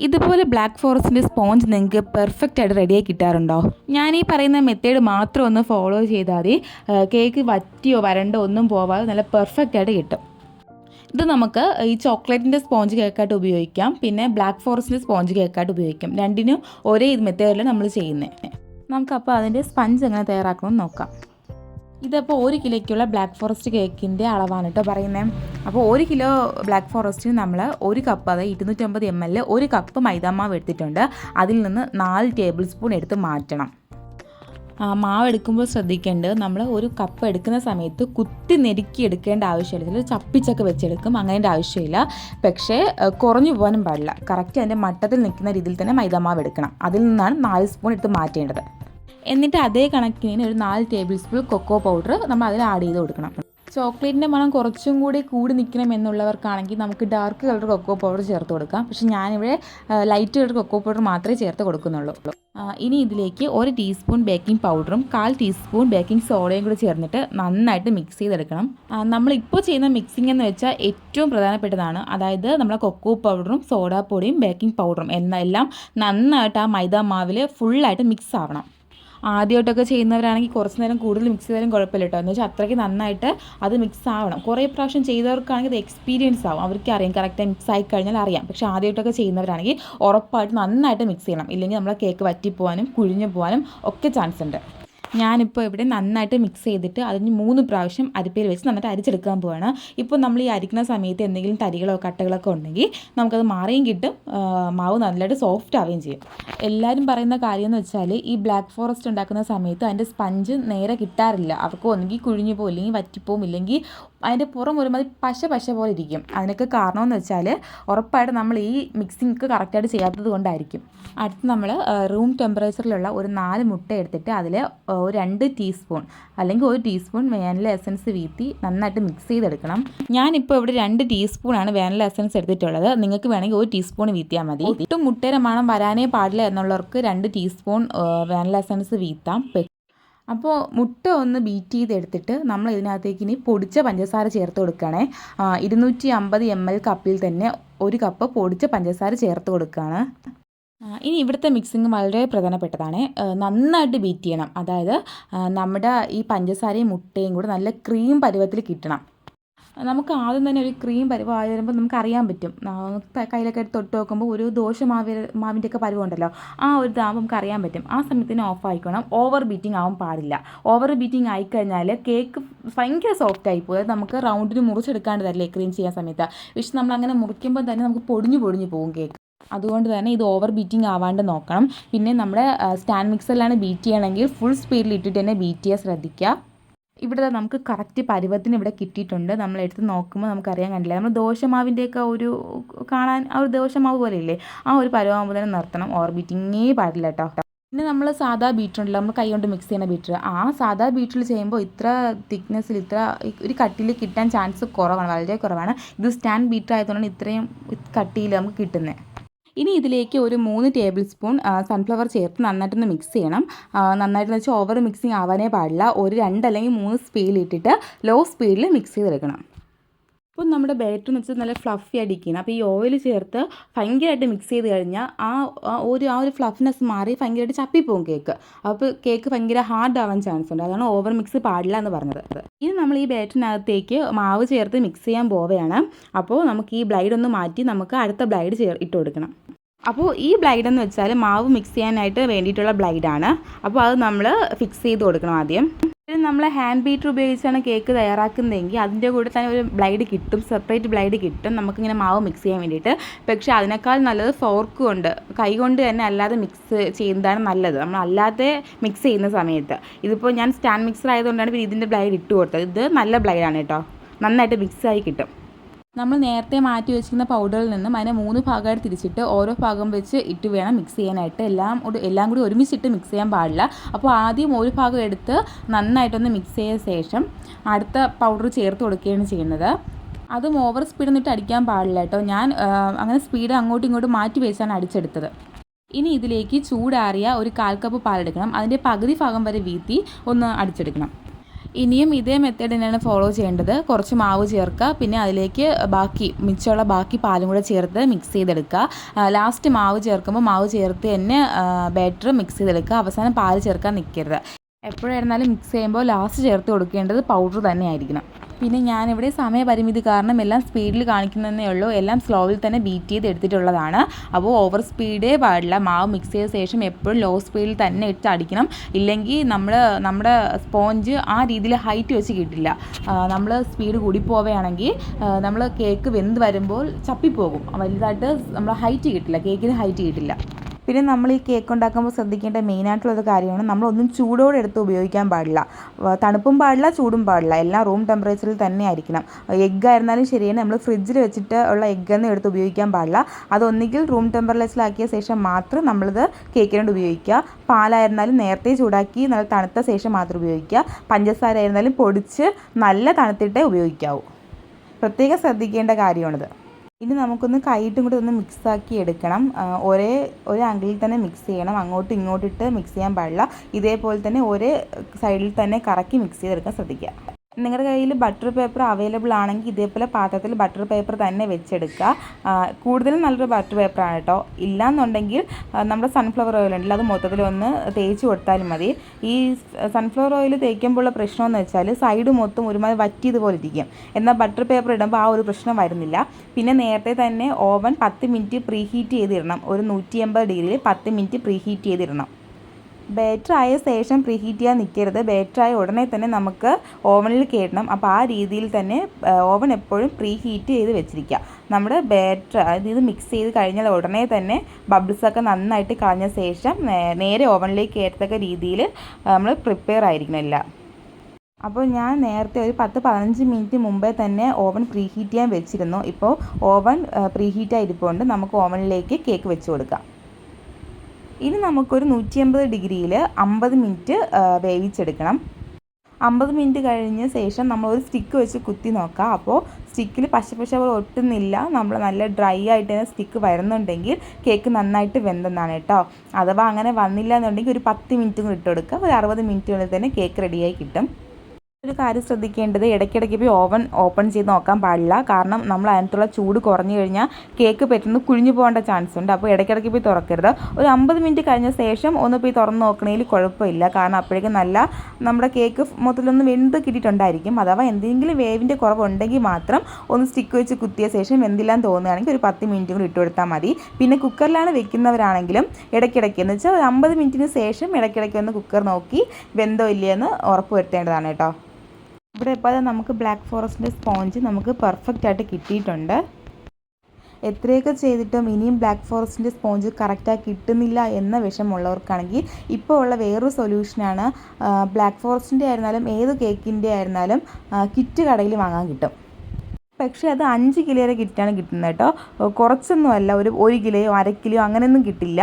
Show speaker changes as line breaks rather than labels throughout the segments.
ഇതുപോലെ ബ്ലാക്ക് ഫോറസ്റ്റിന്റെ സ്പോഞ്ച് നിങ്ങൾക്ക് പെർഫെക്റ്റ് ആയിട്ട് റെഡിയായി കിട്ടാറുണ്ടോ? ഞാൻ ഈ പറയുന്ന മെത്തേഡ് മാത്രം ഒന്ന് ഫോളോ ചെയ്താൽ മതി. കേക്ക് വറ്റിയോ വരണ്ടോ ഒന്നും പോവാതെ നല്ല പെർഫെക്റ്റ് ആയിട്ട് കിട്ടും. ഇത് നമുക്ക് ഈ ചോക്ലേറ്റിന്റെ സ്പോഞ്ച് കേക്കായിട്ട് ഉപയോഗിക്കാം. പിന്നെ ബ്ലാക്ക് ഫോറസ്റ്റിന്റെ സ്പോഞ്ച് കേക്കായിട്ട് ഉപയോഗിക്കാം. രണ്ടിനും ഒരേ മെത്തേഡിൽ നമ്മൾ ചെയ്യുന്നത് നമുക്കപ്പോൾ അതിന്റെ സ്പഞ്ച് എങ്ങനെ തയ്യാറാക്കണമെന്ന് നോക്കാം. ഇതപ്പോൾ ഒരു കിലോയ്ക്കുള്ള ബ്ലാക്ക് ഫോറസ്റ്റ് കേക്കിന്റെ അളവാണ് കേട്ടോ പറയുന്നത് അപ്പോൾ ഒരു കിലോ ബ്ലാക്ക് ഫോറസ്റ്റിന് നമ്മൾ ഒരു കപ്പ് അതായത് ഇരുന്നൂറ്റമ്പത് എം എൽ ഒരു കപ്പ് മൈദാമാവ് എടുത്തിട്ടുണ്ട്. അതിൽ നിന്ന് നാല് ടേബിൾ സ്പൂൺ എടുത്ത് മാറ്റണം. മാവ് എടുക്കുമ്പോൾ ശ്രദ്ധിക്കേണ്ടത് നമ്മൾ ഒരു കപ്പ് എടുക്കുന്ന സമയത്ത് കുത്തി നെരുക്കി എടുക്കേണ്ട ആവശ്യമില്ല. ചപ്പിച്ചൊക്കെ വെച്ചെടുക്കും അങ്ങനെ ആവശ്യമില്ല. പക്ഷേ കുറഞ്ഞു പോകാനും പാടില്ല. കറക്റ്റ് അതിന്റെ മട്ടത്തിൽ നിൽക്കുന്ന രീതിയിൽ തന്നെ മൈദാമാവ് എടുക്കണം. അതിൽ നിന്നാണ് നാല് സ്പൂൺ എടുത്ത് മാറ്റേണ്ടത്. എന്നിട്ട് അതേ കണക്കിന് ഒരു നാല് ടേബിൾ സ്പൂൺ കൊക്കോ പൗഡർ നമ്മൾ അതിൽ ആഡ് ചെയ്ത് കൊടുക്കണം. ചോക്ലേറ്റിന്റെ മണം കുറച്ചും കൂടി കൂടി നിൽക്കണം എന്നുള്ളവർക്കാണെങ്കിൽ നമുക്ക് ഡാർക്ക് കളർ കൊക്കോ പൗഡർ ചേർത്ത് കൊടുക്കാം. പക്ഷെ ഞാനിവിടെ ലൈറ്റ് കളർ കൊക്കോ പൗഡർ മാത്രമേ ചേർത്ത് കൊടുക്കുന്നുള്ളൂ. ഇനി ഇതിലേക്ക് ഒരു ടീസ്പൂൺ ബേക്കിംഗ് പൗഡറും കാൽ ടീസ്പൂൺ ബേക്കിംഗ് സോഡയും കൂടി ചേർന്നിട്ട് നന്നായിട്ട് മിക്സ് ചെയ്തെടുക്കണം. നമ്മളിപ്പോൾ ചെയ്യുന്ന മിക്സിംഗ് എന്ന് വെച്ചാൽ ഏറ്റവും പ്രധാനപ്പെട്ടതാണ്. അതായത് നമ്മളെ കൊക്കോ പൗഡറും സോഡാ പൊടിയും ബേക്കിംഗ് പൗഡറും എന്നെല്ലാം നന്നായിട്ട് ആ മൈദ മാവിൽ ഫുള്ളായിട്ട് മിക്സ് ആവണം. ആദ്യമായിട്ടൊക്കെ ചെയ്യുന്നവരാണെങ്കിൽ കുറച്ച് നേരം കൂടുതൽ മിക്സ് ചെയ്താലും കുഴപ്പമില്ല കേട്ടോ. എന്ന് വെച്ചാൽ അത്രയ്ക്ക് നന്നായിട്ട് അത് മിക്സ് ആവണം. കുറേ പ്രാവശ്യം ചെയ്തവർക്കാണെങ്കിൽ അത് എക്സ്പീരിയൻസ് ആവും. അവർക്ക് അറിയാം കറക്റ്റായി മിക്സ് ആയി കഴിഞ്ഞാൽ അറിയാം. പക്ഷേ ആദ്യമായിട്ടൊക്കെ ചെയ്യുന്നവരാണെങ്കിൽ ഉറപ്പായിട്ട് നന്നായിട്ട് മിക്സ് ചെയ്യണം. ഇല്ലെങ്കിൽ നമ്മളെ കേക്ക് വറ്റിപ്പോവാനും കുഴിഞ്ഞു പോകാനും ഒക്കെ ചാൻസ് ഉണ്ട്. ഞാനിപ്പോൾ ഇവിടെ നന്നായിട്ട് മിക്സ് ചെയ്തിട്ട് അതിന് മൂന്ന് പ്രാവശ്യം അരിപ്പയിൽ വെച്ച് നന്നായിട്ട് അരിച്ചെടുക്കാൻ പോവാണ്. ഇപ്പോൾ നമ്മൾ ഈ അരിക്കുന്ന സമയത്ത് എന്തെങ്കിലും തരികളോ കട്ടകളൊക്കെ ഉണ്ടെങ്കിൽ നമുക്കത് മാറിയും കിട്ടും. മാവ് നല്ലതായിട്ട് സോഫ്റ്റ് ആവുകയും ചെയ്യും. എല്ലാവരും പറയുന്ന കാര്യം എന്ന് വെച്ചാൽ ഈ ബ്ലാക്ക് ഫോറസ്റ്റ് ഉണ്ടാക്കുന്ന സമയത്ത് അതിന്റെ സ്പഞ്ച് നേരെ കിട്ടാറില്ല. അവർക്ക് ഒന്നുകിൽ കുഴിഞ്ഞു പോകും ഇല്ലെങ്കിൽ വറ്റിപ്പോവും ഇല്ലെങ്കിൽ അതിന്റെ പുറം ഒരുമാതിരി പശ പശ പോലെ ഇരിക്കും. അതിനൊക്കെ കാരണമെന്ന് വെച്ചാൽ ഉറപ്പായിട്ട് നമ്മൾ ഈ മിക്സിങ് കറക്റ്റായിട്ട് ചെയ്യാത്തത് കൊണ്ടായിരിക്കും. അടുത്ത് നമ്മൾ റൂം ടെമ്പറേച്ചറിലുള്ള ഒരു നാല് മുട്ട എടുത്തിട്ട് അതിൽ ഒരു രണ്ട് ടീസ്പൂൺ അല്ലെങ്കിൽ ഒരു ടീസ്പൂൺ വേനൽ എസൻസ് വീത്തി നന്നായിട്ട് മിക്സ് ചെയ്തെടുക്കണം. ഞാനിപ്പോൾ ഇവിടെ രണ്ട് ടീസ്പൂണാണ് വേനൽ എസൻസ് എടുത്തിട്ടുള്ളത്. നിങ്ങൾക്ക് വേണമെങ്കിൽ ഒരു ടീസ്പൂൺ വീത്തിയാൽ മതി. ഒട്ടും മുട്ടയുടെ മണം വരാനേ പാടില്ല എന്നുള്ളവർക്ക് രണ്ട് ടീസ്പൂൺ വേനൽ എസൻസ് വീത്താം. അപ്പോൾ മുട്ട ഒന്ന് ബീറ്റ് ചെയ്തെടുത്തിട്ട് നമ്മൾ ഇതിനകത്തേക്ക് ഇനി പൊടിച്ച പഞ്ചസാര ചേർത്ത് കൊടുക്കണേ ഇരുന്നൂറ്റി അമ്പത് എം എൽ കപ്പിൽ തന്നെ ഒരു കപ്പ് പൊടിച്ച പഞ്ചസാര ചേർത്ത് കൊടുക്കുകയാണ്. ഇനി ഇവിടുത്തെ മിക്സിങ് വളരെ പ്രധാനപ്പെട്ടതാണ്. നന്നായിട്ട് ബീറ്റ് ചെയ്യണം. അതായത് നമ്മുടെ ഈ പഞ്ചസാരയും മുട്ടയും കൂടെ നല്ല ക്രീം പരുവത്തിൽ കിട്ടണം. നമുക്ക് ആദ്യം തന്നെ ഒരു ക്രീം പരുവമായി വരുമ്പോൾ നമുക്ക് അറിയാൻ പറ്റും. കയ്യിലൊക്കെ എടുത്ത് തൊട്ട് നോക്കുമ്പോൾ ഒരു ദോശ മാവി മാവിന്റെ ഒക്കെ ഉണ്ടല്ലോ ആ ഒരു ഇതാകുമ്പോൾ നമുക്ക് അറിയാൻ പറ്റും. ആ സമയത്തിന് ഓഫ് ആയിക്കണം. ഓവർ ബീറ്റിംഗ് ആവാൻ പാടില്ല. ഓവർ ബീറ്റിംഗ് ആയിക്കഴിഞ്ഞാൽ കേക്ക് ഭയങ്കര സോഫ്റ്റ് ആയി പോയത് നമുക്ക് റൗണ്ടിന് മുറിച്ചെടുക്കാണ്ട് തരില്ലേ ക്രീം ചെയ്യാൻ സമയത്ത്. പക്ഷെ നമ്മൾ അങ്ങനെ മുറിക്കുമ്പോൾ തന്നെ നമുക്ക് പൊടിഞ്ഞു പൊടിഞ്ഞു പോകും കേക്ക് അതുകൊണ്ട് തന്നെ ഇത് ഓവർ ബീറ്റിംഗ് ആവാണ്ട് നോക്കണം. പിന്നെ നമ്മുടെ സ്റ്റാൻഡ് മിക്സറിലാണ് ബീറ്റ് ചെയ്യണമെങ്കിൽ ഫുൾ സ്പീഡിൽ ഇട്ടിട്ട് തന്നെ ബീറ്റ് ചെയ്യാൻ ശ്രദ്ധിക്കുക. ഇവിടെ നമുക്ക് കറക്റ്റ് പരുവത്തിന് ഇവിടെ കിട്ടിയിട്ടുണ്ട്. നമ്മൾ എടുത്ത് നോക്കുമ്പോൾ നമുക്കറിയാൻ കണ്ടില്ല. നമ്മൾ ദോശമാവിന്റെയൊക്കെ ഒരു കാണാൻ ആ ഒരു ദോശമാവ് പോലെ ഇല്ലേ ആ ഒരു പരുവാകുമ്പോൾ തന്നെ നിർത്തണം. ഓർബിറ്റിങ്ങേ പാടില്ല കേട്ടോ പിന്നെ നമ്മൾ സാധാ ബീറ്ററുണ്ടല്ലോ നമ്മൾ കൈ കൊണ്ട് മിക്സ് ചെയ്യുന്ന ബീറ്റർ ആ സാധാ ബീറ്ററിൽ ചെയ്യുമ്പോൾ ഇത്ര തിക്നെസ്സിൽ ഇത്ര ഒരു കട്ടിയിൽ കിട്ടാൻ ചാൻസ് കുറവാണ്. വളരെ കുറവാണ്. ഇത് സ്റ്റാൻഡ് ബീറ്റർ ആയതുകൊണ്ടാണ് ഇത്രയും കട്ടിയിൽ നമുക്ക് കിട്ടുന്നത് ഇനി ഇതിലേക്ക് ഒരു മൂന്ന് ടേബിൾ സ്പൂൺ സൺഫ്ലവർ ചേർത്ത് നന്നായിട്ടൊന്ന് മിക്സ് ചെയ്യണം. നന്നായിട്ടെന്ന് വെച്ചാൽ ഓവർ മിക്സിങ് ആവാനേ പാടില്ല. ഒരു രണ്ട് അല്ലെങ്കിൽ മൂന്ന് സ്പീഡിലിട്ടിട്ട് ലോ സ്പീഡിൽ മിക്സ് ചെയ്തെടുക്കണം. അപ്പോൾ നമ്മുടെ ബാറ്റർ എന്ന് വെച്ചാൽ നല്ല ഫ്ലഫി അടിക്കണം അപ്പോൾ ഈ ഓയിൽ ചേർത്ത് ഭയങ്കരമായിട്ട് മിക്സ് ചെയ്ത് കഴിഞ്ഞാൽ ആ ഒരു ആ ഒരു ഫ്ലഫ്നെസ് മാറി ഭയങ്കരമായിട്ട് ചപ്പിപ്പോവും കേക്ക് അപ്പോൾ കേക്ക് ഭയങ്കര ഹാർഡ് ആവാൻ ചാൻസ് ഉണ്ട്. അതാണ് ഓവർ മിക്സ് പാടില്ല എന്ന് പറഞ്ഞത്. ഇനി നമ്മൾ ഈ ബാറ്ററിനകത്തേക്ക് മാവ് ചേർത്ത് മിക്സ് ചെയ്യാൻ പോവുകയാണ്. അപ്പോൾ നമുക്ക് ഈ ബ്ലൈഡ് ഒന്ന് മാറ്റി നമുക്ക് അടുത്ത ബ്ലൈഡ് ചേർ ഇട്ട് കൊടുക്കണം. അപ്പോൾ ഈ ബ്ലൈഡ് എന്ന് വെച്ചാൽ മാവ് മിക്സ് ചെയ്യാനായിട്ട് വേണ്ടിയിട്ടുള്ള ബ്ലൈഡാണ് അപ്പോൾ അത് നമ്മൾ ഫിക്സ് ചെയ്ത് കൊടുക്കണം ആദ്യം. നമ്മൾ ഹാൻഡ് ബീറ്റർ ഉപയോഗിച്ചാണ് കേക്ക് തയ്യാറാക്കുന്നതെങ്കിൽ അതിന്റെ കൂടെ തന്നെ ഒരു ബ്ലൈഡ് കിട്ടും. സെപ്പറേറ്റ് ബ്ലൈഡ് കിട്ടും. നമുക്കിങ്ങനെ മാവ് മിക്സ് ചെയ്യാൻ വേണ്ടിയിട്ട്. പക്ഷേ അതിനേക്കാൾ നല്ലത് ഫോർക്ക് കൊണ്ട് കൈ കൊണ്ട് തന്നെ അല്ലാതെ മിക്സ് ചെയ്യുന്നതാണ് നല്ലത്. നമ്മൾ അല്ലാതെ മിക്സ് ചെയ്യുന്ന സമയത്ത്. ഇതിപ്പോൾ ഞാൻ സ്റ്റാൻഡ് മിക്സർ ആയതുകൊണ്ടാണ് പിന്നെ ഇതിന്റെ ബ്ലൈഡ് ഇട്ട് കൊടുത്തത്. ഇത് നല്ല ബ്ലൈഡാണ് കേട്ടോ. നന്നായിട്ട് മിക്സ് ആയി കിട്ടും. നമ്മൾ നേരത്തെ മാറ്റി വെച്ചിരിക്കുന്ന പൗഡറിൽ നിന്നും അതിനെ മൂന്ന് ഭാഗമായിട്ട് തിരിച്ചിട്ട് ഓരോ ഭാഗം വെച്ച് ഇട്ട് വേണം മിക്സ് ചെയ്യാനായിട്ട്. എല്ലാം എല്ലാം കൂടി ഒരുമിച്ചിട്ട് മിക്സ് ചെയ്യാൻ പാടില്ല. അപ്പോൾ ആദ്യം ഒരു ഭാഗം എടുത്ത് നന്നായിട്ടൊന്ന് മിക്സ് ചെയ്ത ശേഷം അടുത്ത പൗഡർ ചേർത്ത് കൊടുക്കുകയാണ് ചെയ്യുന്നത്. അതും ഓവർ സ്പീഡ് ഇട്ട് അടിക്കാൻ പാടില്ല കേട്ടോ. ഞാൻ അങ്ങനെ സ്പീഡ് അങ്ങോട്ടും ഇങ്ങോട്ടും മാറ്റി വെച്ചാണ് അടിച്ചെടുത്തത്. ഇനി ഇതിലേക്ക് ചൂടാറിയ ഒരു കാൽ കപ്പ് പാലെടുക്കണം. അതിന്റെ പകുതി ഭാഗം വരെ വീത്തി ഒന്ന് അടിച്ചെടുക്കണം. ഇനിയും ഇതേ മെത്തേഡ് തന്നെയാണ് ഫോളോ ചെയ്യേണ്ടത്. കുറച്ച് മാവ് ചേർക്കുക പിന്നെ അതിലേക്ക് ബാക്കി മിച്ചമുള്ള ബാക്കി പാലും കൂടെ ചേർത്ത് മിക്സ് ചെയ്തെടുക്കുക. ലാസ്റ്റ് മാവ് ചേർക്കുമ്പോൾ മാവ് ചേർത്ത് തന്നെ ബാറ്റർ മിക്സ് ചെയ്തെടുക്കുക. അവസാനം പാൽ ചേർക്കാൻ നിൽക്കരുത്. എപ്പോഴായിരുന്നാലും മിക്സ് ചെയ്യുമ്പോൾ ലാസ്റ്റ് ചേർത്ത് കൊടുക്കേണ്ടത് പൗഡർ തന്നെ ആയിരിക്കണം പിന്നെ ഞാനിവിടെ സമയപരിമിതി കാരണം എല്ലാം സ്പീഡിൽ കാണിക്കുന്നതേ ഉള്ളൂ. എല്ലാം സ്ലോവിൽ തന്നെ ബീറ്റ് ചെയ്ത് എടുത്തിട്ടുള്ളതാണ്. അപ്പോൾ ഓവർ സ്പീഡേ പാടില്ല. മാവ് മിക്സ് ചെയ്ത ശേഷം എപ്പോഴും ലോ സ്പീഡിൽ തന്നെ ഇട്ട് അടിക്കണം. ഇല്ലെങ്കിൽ നമ്മൾ നമ്മുടെ സ്പോഞ്ച് ആ രീതിയിൽ ഹൈറ്റ് വെച്ച് കിട്ടില്ല. നമ്മൾ സ്പീഡ് കൂടി പോവുകയാണെങ്കിൽ നമ്മൾ കേക്ക് വെന്ത് വരുമ്പോൾ ചപ്പിപ്പോകും. വലുതായിട്ട് നമ്മൾ ഹൈറ്റ് കിട്ടില്ല. കേക്കിന് ഹൈറ്റ് കിട്ടില്ല. പിന്നെ നമ്മൾ ഈ കേക്ക് ഉണ്ടാക്കുമ്പോൾ ശ്രദ്ധിക്കേണ്ട മെയിൻ ആയിട്ടുള്ള ഒരു കാര്യമാണ് നമ്മളൊന്നും ചൂടോടെ എടുത്ത് ഉപയോഗിക്കാൻ പാടില്ല. തണുപ്പും പാടില്ല ചൂടും പാടില്ല. എല്ലാം റൂം ടെമ്പറേച്ചറിൽ തന്നെ ആയിരിക്കണം. എഗ്ഗ് ആയിരുന്നാലും ശരിയാണ്. നമ്മൾ ഫ്രിഡ്ജിൽ വെച്ചിട്ട് ഉള്ള എഗ്ഗൊന്നും എടുത്ത് ഉപയോഗിക്കാൻ പാടില്ല. അതൊന്നുകിൽ റൂം ടെമ്പറേച്ചറിലാക്കിയ ശേഷം മാത്രം നമ്മളിത് കേക്കിനോട് ഉപയോഗിക്കുക. പാലായിരുന്നാലും നേരത്തെ ചൂടാക്കി നല്ല തണുത്ത ശേഷം മാത്രം ഉപയോഗിക്കുക. പഞ്ചസാര ആയിരുന്നാലും പൊടിച്ച് നല്ല തണുത്തിട്ടേ ഉപയോഗിക്കാവൂ. പ്രത്യേകം ശ്രദ്ധിക്കേണ്ട കാര്യമാണിത്. ഇനി നമുക്കൊന്ന് കൈയിട്ടും കൂടി ഒന്ന് മിക്സാക്കി എടുക്കണം. ഒരേ ഒരു ആംഗിളിൽ തന്നെ മിക്സ് ചെയ്യണം. അങ്ങോട്ടും ഇങ്ങോട്ടും ഇട്ട് മിക്സ് ചെയ്യാൻ പാടില്ല. ഇതേപോലെ തന്നെ ഒരേ സൈഡിൽ തന്നെ കറക്കി മിക്സ് ചെയ്തെടുക്കാൻ ശ്രദ്ധിക്കുക. നിങ്ങളുടെ കയ്യിൽ ബട്ടർ പേപ്പർ അവൈലബിൾ ആണെങ്കിൽ ഇതേപോലെ പാത്രത്തിൽ ബട്ടർ പേപ്പർ തന്നെ വെച്ചെടുക്കുക. കൂടുതലും നല്ലൊരു ബട്ടർ പേപ്പർ ആണ് കേട്ടോ. ഇല്ലയെന്നുണ്ടെങ്കിൽ നമ്മുടെ സൺഫ്ലവർ ഓയിൽ ഉണ്ടല്ലോ അത് മൊത്തത്തിൽ ഒന്ന് തേച്ച് കൊടുത്താലും മതി. ഈ സൺഫ്ലവർ ഓയിൽ തേക്കുമ്പോഴുള്ള പ്രശ്നമെന്ന് വെച്ചാൽ സൈഡ് മൊത്തം ഒരുമാതിരി വറ്റിയതുപോലെ ഇരിക്കും. എന്നാൽ ബട്ടർ പേപ്പർ ഇടുമ്പോൾ ആ ഒരു പ്രശ്നം വരുന്നില്ല. പിന്നെ നേരത്തെ തന്നെ ഓവൻ പത്ത് മിനിറ്റ് പ്രീഹീറ്റ് ചെയ്തിടണം. ഒരു നൂറ്റി എൺപത് ഡിഗ്രിയിൽ പത്ത് മിനിറ്റ് പ്രീഹീറ്റ് ചെയ്തിടണം. ബാറ്റർ ആയ ശേഷം പ്രീഹീറ്റ് ചെയ്യാൻ നിൽക്കരുത്. ബേറ്റർ ആയ ഉടനെ തന്നെ നമുക്ക് ഓവനിൽ കയറ്റണം. അപ്പോൾ ആ രീതിയിൽ തന്നെ ഓവൻ എപ്പോഴും പ്രീഹീറ്റ് ചെയ്ത് വെച്ചിരിക്കുക. നമ്മുടെ ബേറ്റർ ഇത് മിക്സ് ചെയ്ത് കഴിഞ്ഞാൽ ഉടനെ തന്നെ ബബിൾസൊക്കെ നന്നായിട്ട് കളഞ്ഞ ശേഷം നേരെ ഓവനിലേക്ക് കയറ്റത്തക്ക രീതിയിൽ നമ്മൾ പ്രിപ്പയർ ആയിരിക്കണം എല്ലാം. അപ്പോൾ ഞാൻ നേരത്തെ ഒരു പത്ത് പതിനഞ്ച് മിനിറ്റ് മുമ്പേ തന്നെ ഓവൻ പ്രീഹീറ്റ് ചെയ്യാൻ വെച്ചിരുന്നു. ഇപ്പോൾ ഓവൻ പ്രീഹീറ്റ് ഹീറ്റ് ആയിരിക്കുകൊണ്ട് നമുക്ക് ഓവനിലേക്ക് കേക്ക് വെച്ച് കൊടുക്കാം. ഇനി നമുക്കൊരു നൂറ്റി അമ്പത് ഡിഗ്രിയിൽ അമ്പത് മിനിറ്റ് വേവിച്ചെടുക്കണം. അമ്പത് മിനിറ്റ് കഴിഞ്ഞ ശേഷം നമ്മൾ ഒരു സ്റ്റിക്ക് വെച്ച് കുത്തി നോക്കാം. അപ്പോൾ സ്റ്റിക്കിൽ പശ പശ പോലെ ഒട്ടുന്നില്ല. നമ്മൾ നല്ല ഡ്രൈ ആയിട്ട് തന്നെ സ്റ്റിക്ക് വരുന്നുണ്ടെങ്കിൽ കേക്ക് നന്നായിട്ട് വെന്തെന്നാണ് കേട്ടോ. അഥവാ അങ്ങനെ വന്നില്ല എന്നുണ്ടെങ്കിൽ ഒരു പത്ത് മിനിറ്റ് കൂടി ഇട്ട് കൊടുക്കുക. ഒരു അറുപത് മിനിറ്റിനുള്ളിൽ തന്നെ കേക്ക് റെഡിയായി കിട്ടും. ഒരു കാര്യം ശ്രദ്ധിക്കേണ്ടത് ഇടയ്ക്കിടയ്ക്ക് പോയി ഓവൻ ഓപ്പൺ ചെയ്ത് നോക്കാൻ പാടില്ല. കാരണം നമ്മൾ അതിനകത്തുള്ള ചൂട് കുറഞ്ഞു കഴിഞ്ഞാൽ കേക്ക് പെട്ടെന്ന് കുഴിഞ്ഞു പോകേണ്ട ചാൻസ് ഉണ്ട്. അപ്പോൾ ഇടയ്ക്കിടയ്ക്ക് പോയി തുറക്കരുത്. ഒരു അമ്പത് മിനിറ്റ് കഴിഞ്ഞ ശേഷം ഒന്ന് പോയി തുറന്ന് നോക്കണേൽ കുഴപ്പമില്ല. കാരണം അപ്പോഴേക്കും നല്ല നമ്മുടെ കേക്ക് മൊത്തത്തിലൊന്ന് വെന്ത് കിട്ടിയിട്ടുണ്ടായിരിക്കും. അഥവാ എന്തെങ്കിലും വേവിന്റെ കുറവുണ്ടെങ്കിൽ മാത്രം ഒന്ന് സ്റ്റിക്ക് വെച്ച് കുത്തിയ ശേഷം വെന്തില്ലാന്ന് തോന്നുകയാണെങ്കിൽ ഒരു പത്ത് മിനിറ്റ് കൂടി ഇട്ട് കൊടുത്താൽ മതി. പിന്നെ കുക്കറിലാണ് വെക്കുന്നവരാണെങ്കിലും ഇടയ്ക്കിടയ്ക്ക് എന്ന് വെച്ചാൽ ഒരു അമ്പത് മിനിറ്റിന് ശേഷം ഇടയ്ക്കിടയ്ക്ക് ഒന്ന് കുക്കർ നോക്കി വെന്തോ ഇല്ലയെന്ന് ഉറപ്പ് വരുത്തേണ്ടതാണ് കേട്ടോ. ഇവിടെ ഇപ്പോൾ അത് നമുക്ക് ബ്ലാക്ക് ഫോറസ്റ്റിന്റെ സ്പോഞ്ച് നമുക്ക് പെർഫെക്റ്റ് ആയിട്ട് കിട്ടിയിട്ടുണ്ട്. എത്രയൊക്കെ ചെയ്തിട്ടും ഇനിയും ബ്ലാക്ക് ഫോറസ്റ്റിന്റെ സ്പോഞ്ച് കറക്റ്റായി കിട്ടുന്നില്ല എന്ന വിഷമുള്ളവർക്കാണെങ്കിൽ ഇപ്പോൾ ഉള്ള വേറൊരു സൊല്യൂഷനാണ് ബ്ലാക്ക് ഫോറസ്റ്റിന്റെ ആയിരുന്നാലും ഏത് കേക്കിന്റെ ആയിരുന്നാലും കിറ്റ് കടയിൽ വാങ്ങാൻ കിട്ടും. പക്ഷേ അത് അഞ്ച് കിലോയുടെ കിറ്റാണ് കിട്ടുന്നത് കേട്ടോ. കുറച്ചൊന്നുമല്ല ഒരു ഒരു കിലോയോ അര കിലോ അങ്ങനെയൊന്നും കിട്ടില്ല.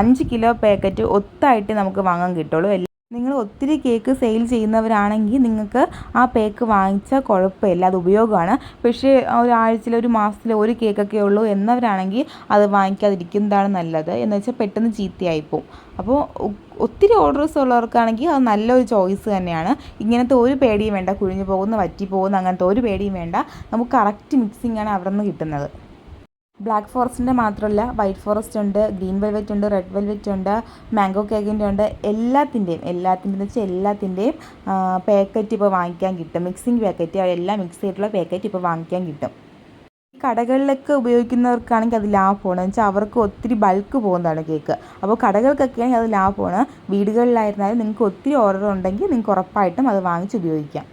അഞ്ച് കിലോ പാക്കറ്റ് ഒത്തായിട്ട് നമുക്ക് വാങ്ങാൻ കിട്ടുള്ളൂ. നിങ്ങൾ ഒത്തിരി കേക്ക് സെയിൽ ചെയ്യുന്നവരാണെങ്കിൽ നിങ്ങൾക്ക് ആ പേക്ക് വാങ്ങിച്ചാൽ കുഴപ്പമില്ല. അത് ഉപയോഗമാണ്. പക്ഷേ ഒരാഴ്ചയിൽ ഒരു മാസത്തിൽ ഒരു കേക്കൊക്കെ ഉള്ളൂ എന്നവരാണെങ്കിൽ അത് വാങ്ങിക്കാതിരിക്കുന്നതാണ് നല്ലത്. എന്ന് വെച്ചാൽ പെട്ടെന്ന് ചീത്തയായിപ്പോവും. അപ്പോൾ ഒത്തിരി ഓർഡേഴ്സ് ഉള്ളവർക്കാണെങ്കിൽ അത് നല്ലൊരു ചോയ്സ് തന്നെയാണ്. ഇങ്ങനത്തെ ഒരു പേടിയും വേണ്ട. കുഴിഞ്ഞു പോകുന്ന വറ്റി പോകുന്ന അങ്ങനത്തെ ഒരു പേടിയും വേണ്ട. നമുക്ക് കറക്റ്റ് മിക്സിംഗ് ആണ് അവിടെ നിന്ന് കിട്ടുന്നത്. ബ്ലാക്ക് ഫോറസ്റ്റിന്റെ മാത്രമല്ല വൈറ്റ് ഫോറസ്റ്റ് ഉണ്ട് ഗ്രീൻ വെൽവെറ്റ് ഉണ്ട് റെഡ് വെൽവെറ്റ് ഉണ്ട് മാംഗോ കേക്കിന്റെ ഉണ്ട് എല്ലാത്തിന്റെയും എല്ലാത്തിന്റെ വെച്ചാൽ എല്ലാത്തിന്റെയും പാക്കറ്റ് ഇപ്പോൾ വാങ്ങിക്കാൻ കിട്ടും. മിക്സിങ് പാക്കറ്റ് എല്ലാം മിക്സ് ചെയ്തിട്ടുള്ള പാക്കറ്റ് ഇപ്പോൾ വാങ്ങിക്കാൻ കിട്ടും. കടകളിലൊക്കെ ഉപയോഗിക്കുന്നവർക്കാണെങ്കിൽ അത് ലാഭമാണ്. എന്ന് വെച്ചാൽ അവർക്ക് ഒത്തിരി ബൾക്ക് പോകുന്നതാണ് കേക്ക് അപ്പോൾ കടകൾക്കൊക്കെയാണെങ്കിൽ അത് ലാഭമാണ്. വീടുകളിലായിരുന്നാലും നിങ്ങൾക്ക് ഒത്തിരി ഓർഡർ ഉണ്ടെങ്കിൽ നിങ്ങൾക്ക് ഉറപ്പായിട്ടും അത് വാങ്ങിച്ച് ഉപയോഗിക്കാം.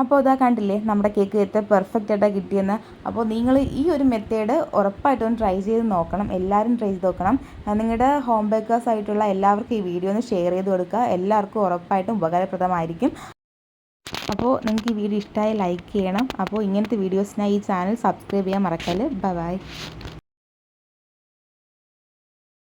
അപ്പോൾ ഇതാ കണ്ടില്ലേ നമ്മുടെ കേക്ക് എത്ര പെർഫെക്റ്റ് ആയിട്ടാണ് കിട്ടിയെന്ന്. അപ്പോൾ നിങ്ങൾ ഈ ഒരു മെത്തേഡ് ഉറപ്പായിട്ടും ട്രൈ ചെയ്ത് നോക്കണം എല്ലാവരും ട്രൈ ചെയ്ത് നോക്കണം. നിങ്ങളുടെ ഹോം ബേക്കേഴ്സ് ആയിട്ടുള്ള എല്ലാവർക്കും ഈ വീഡിയോ ഒന്ന് ഷെയർ ചെയ്ത് കൊടുക്കുക. എല്ലാവർക്കും ഉറപ്പായിട്ടും ഉപകാരപ്രദമായിരിക്കും. അപ്പോൾ നിങ്ങൾക്ക് ഈ വീഡിയോ ഇഷ്ടമായി ലൈക്ക് ചെയ്യണം. അപ്പോൾ ഇങ്ങനത്തെ വീഡിയോസിനായി ഈ ചാനൽ സബ്സ്ക്രൈബ് ചെയ്യാൻ മറക്കല്ലേ. Bye bye